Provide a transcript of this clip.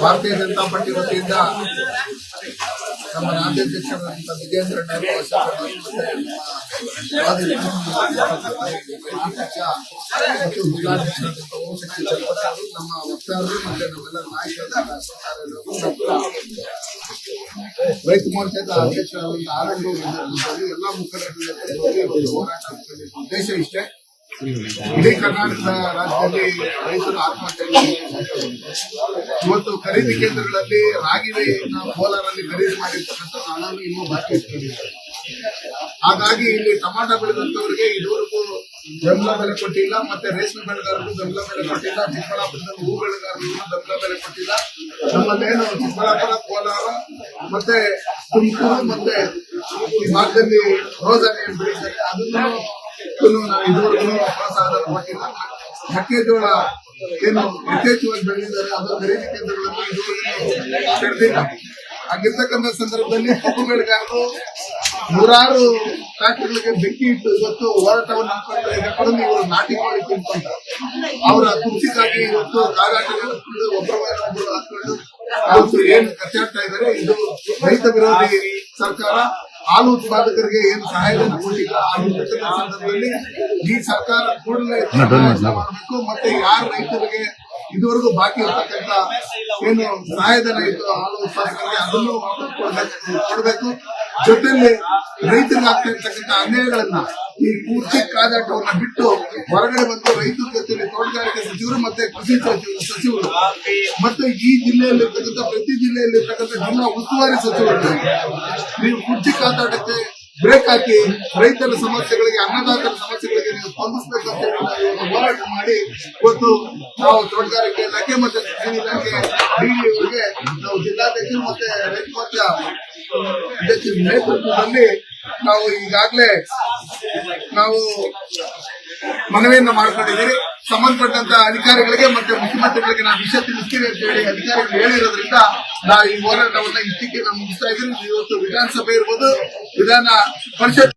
ಭಾರತೀಯ ಜನತಾ ಪಾರ್ಟಿ ವತಿಯಿಂದ ನಮ್ಮ ರಾಜ್ಯಾಧ್ಯಕ್ಷರಾದಂತಹ ವಿಜೇಂದ್ರ ಮತ್ತೆ ಅವರು, ನಮ್ಮ ವಕ್ತಾರರು ಮತ್ತೆ ನಮ್ಮೆಲ್ಲ ನಾಯಕರಾದ ರೈತ ಮೋರ್ಚಾದ ಅಧ್ಯಕ್ಷರಾದಂತಹ ನೇತೃತ್ವದಲ್ಲಿ ಎಲ್ಲ ಮುಖಂಡರ ಹೋರಾಟ ಉದ್ದೇಶ ಇಷ್ಟೇ. ಇಡೀ ಕರ್ನಾಟಕ ರಾಜ್ಯದಲ್ಲಿ ರೈತರು ಆತ್ಮಹತ್ಯೆ ಇವತ್ತು ಖರೀದಿ ಕೇಂದ್ರಗಳಲ್ಲಿ ರಾಗಿ ನಾವು ಕೋಲಾರಲ್ಲಿ ಖರೀದಿ ಮಾಡಿರ್ತಕ್ಕಂಥ ಹಣವನ್ನು ಇನ್ನೂ ಬಾಕಿ ಇಟ್ಕೊಂಡಿದ್ದಾರೆ ಹಾಗಾಗಿ ಇಲ್ಲಿ ಟಮಾಟ ಬೆಳೆದಂತವರಿಗೆ ಇದುವರೆಗೂ ಬೆಂಬಲ ಬೆಲೆ ಕೊಟ್ಟಿಲ್ಲ, ಮತ್ತೆ ರೇಷ್ಮೆ ಬೆಳೆಗಾರರು ಬೆಂಬಲ ಬೆಲೆ ಕೊಟ್ಟಿಲ್ಲ, ಚಿಕ್ಕಬಳ್ಳಾಪುರದಲ್ಲಿ ಹೂ ಬೆಳೆಗಾರರು ಬೆಂಬಲ ಬೆಲೆ ಕೊಟ್ಟಿಲ್ಲ. ನಮ್ಮಲ್ಲೇನು ಚಿಕ್ಕಬಳ್ಳಾಪುರ, ಕೋಲಾರ, ಮತ್ತೆ ತುಮಕೂರು, ಮತ್ತೆ ಈ ಭಾಗದಲ್ಲಿ ರೋಜನೆ ಬೆಳೀತಾರೆ ಅದನ್ನು ಇದುವರೆಗೂ ಪ್ರೋತ್ಸಾಹಧನ ಕೊಟ್ಟಿಲ್ಲ ಮೆಕ್ಕೆಜೋಳ ಏನು ಯಥೇಚ್ಛವಾಗಿ ಬೆಳೆದಿದ್ದಾರೆ ಅದರ ಖರೀದಿ ಕೇಂದ್ರಗಳನ್ನು ಇದುವರೆಗೂ ಆಗಿರ್ತಕ್ಕಂಥ ಸಂದರ್ಭದಲ್ಲಿ ಕಬ್ಬು ಬೆಳೆಗಾರರು ನೂರಾರು ಫ್ಯಾಕ್ಟರಿಗಳಿಗೆ ಬೆಂಕಿ ಇಟ್ಟು ಇವತ್ತು ಹೋರಾಟವನ್ನು ಹಾಕೊಂಡು ಇದಕ್ಕೂ ಇವರು ನಾಟಿ ಮಾಡಿ ತಿನ್ಕೊಂತಾರೆ ಅವರ ಕುರ್ಚಿಗಾಗಿ ಇವತ್ತು ಕಾಗಾಟಗಳು ಒಬ್ಬರ ಒಬ್ಬರು ಹಾಕೊಂಡು ಕಥೆ ಏನು ಕಚ್ಚಾಡ್ತಾ ಇದ್ದಾರೆ, ಇದು ರೈತ ವಿರೋಧಿ ಸರ್ಕಾರ ಹಾಲು ಉತ್ಪಾದಕರಿಗೆ ಏನು ಸಹಾಯಧನ ಕೊಟ್ಟಿಲ್ಲ. ಸಂದರ್ಭದಲ್ಲಿ ಈ ಸರ್ಕಾರ ಕೂಡಲೇ ಮಾಡಬೇಕು. ಮತ್ತೆ ಯಾರ ರೈತರಿಗೆ ಇದುವರೆಗೂ ಬಾಕಿ ಇರ್ತಕ್ಕಂಥ ಏನು ಸಹಾಯಧನ ಇತ್ತು ಹಾಲು ಉತ್ಪಾದಕರಿಗೆ ಅದನ್ನು ಕೊಡ್ಬೇಕು ಕೊಡಬೇಕು. ಜೊತೆಯಲ್ಲಿ ರೈತರಿಗೆ ಆಗ್ತಾ ಇರ್ತಕ್ಕಂಥ ಅನ್ಯಾಯಗಳನ್ನ ಈ ಪೂರ್ತಿ ಕಾದಾಟವನ್ನು ಬಿಟ್ಟು ಹೊರಗಡೆ ಬಂದು ರೈತರ ಜೊತೆಲಿ ತೋಟಗಾರಿಕೆ ಸಚಿವರು ಮತ್ತೆ ಕೃಷಿ ಸಚಿವರು ಸಚಿವರು ಮತ್ತು ಈ ಜಿಲ್ಲೆಯಲ್ಲಿರ್ತಕ್ಕಂಥ, ಪ್ರತಿ ಜಿಲ್ಲೆಯಲ್ಲಿರ್ತಕ್ಕಂಥ ಜಿಲ್ಲಾ ಉಸ್ತುವಾರಿ ಸಚಿವರು, ನೀವು ಪೂರ್ತಿ ಕಾದಾಟಕ್ಕೆ ಬ್ರೇಕ್ ಹಾಕಿ ರೈತರ ಸಮಸ್ಯೆಗಳಿಗೆ, ಅನ್ನದಾತರ ಸಮಸ್ಯೆಗಳಿಗೆ ನೀವು ಸ್ಪಂದಿಸಬೇಕು ಅಂತ ಹೇಳಿ ಹೋರಾಟ ಮಾಡಿ ಇವತ್ತು ನಾವು ತೋಟಗಾರಿಕೆ ಇಲಾಖೆ ಮತ್ತೆ ಕೃಷಿ ಇಲಾಖೆ ನಾವು ಜಿಲ್ಲಾಧ್ಯಕ್ಷರು ಮತ್ತೆ ರೈತ ಮೋರ್ಚಾ ಅಧ್ಯಕ್ಷರ ನೇತೃತ್ವದಲ್ಲಿ ನಾವು ಈಗಾಗಲೇ ನಾವು ಮನವಿಯನ್ನು ಮಾಡಿಕೊಂಡಿದ್ದೀವಿ. ಸಂಬಂಧಪಟ್ಟಂತ ಅಧಿಕಾರಿಗಳಿಗೆ ಮತ್ತೆ ಮುಖ್ಯಮಂತ್ರಿಗಳಿಗೆ ನಾವು ವಿಷಯ ತಿಳಿಸ್ತೀವಿ ಅಂತ ಹೇಳಿ ಅಧಿಕಾರಿಗಳು ಹೇಳಿರೋದ್ರಿಂದ ನಾವು ಈ ಹೋರಾಟವನ್ನ ಇಷ್ಟಕ್ಕೆ ನಾವು ಮುಗಿಸ್ತಾ ಇದ್ದೀವಿ ಇವತ್ತು ವಿಧಾನಸಭೆ ಇರ್ಬೋದು, ವಿಧಾನ ಪರಿಷತ್